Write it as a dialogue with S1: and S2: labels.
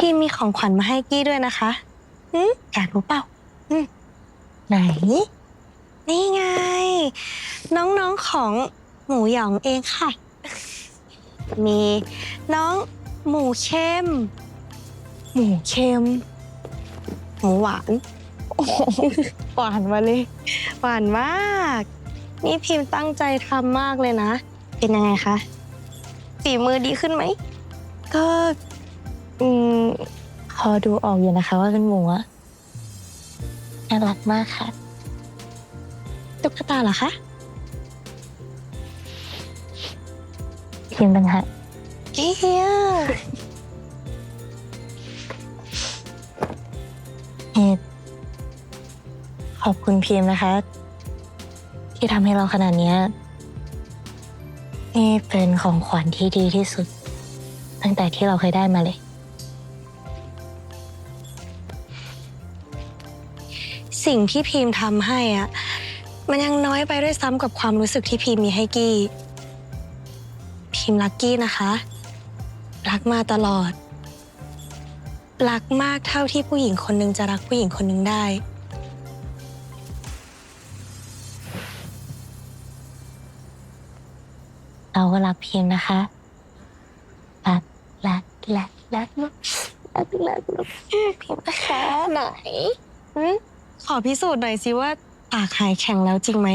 S1: พี่มีของขวัญมาให้กี้ด้วยนะคะอืมอยากรู้เปล่า
S2: ไหน
S1: นี่ไง น้องๆของหมูหยองเองค่ะ มีน้องหมูเข้ม
S2: หมูเค็ม
S1: หมูหวาน
S2: โอ้โหหวานมาเลย
S1: หวานมาก นี่พิมพ์ตั้งใจทำมากเลยนะ เป็นยังไงคะ ฝีมือดีขึ้นไหม
S2: ก็ อืม พอดูออกอยู่นะคะว่าเป็นหมูอะน่ารักมากค่ะ
S1: ตุ๊กตาเหรอคะ
S2: พิมพ์ต่างหา
S1: เฮีย
S2: เฮ็ดขอบคุณพิมนะคะ ที่ทำให้เราขนาดนี้นี่เป็นของขวัญที่ดีที่สุด ตั้งแต่ที่เราเคยได้มาเลย
S1: สิ่งที่พิมพ์ทำให้อะมันยังน้อยไปด้วยซ้ำกับความรู้สึกที่พิมพ์มีให้กี้ พิมพ์รักกี้นะคะ รักมาตลอด รักมากเท่าที่ผู้หญิงคนหนึ่งจะรักผู้หญิงคนหนึ่งได้
S2: เราก็รักพิมนะคะรักรักรักรักรักรักรักพิมพ์นะคะไหน嗯。
S1: ขอพิสูจน์หน่อยสิว่าปากหายแข็งแล้วจริงไหม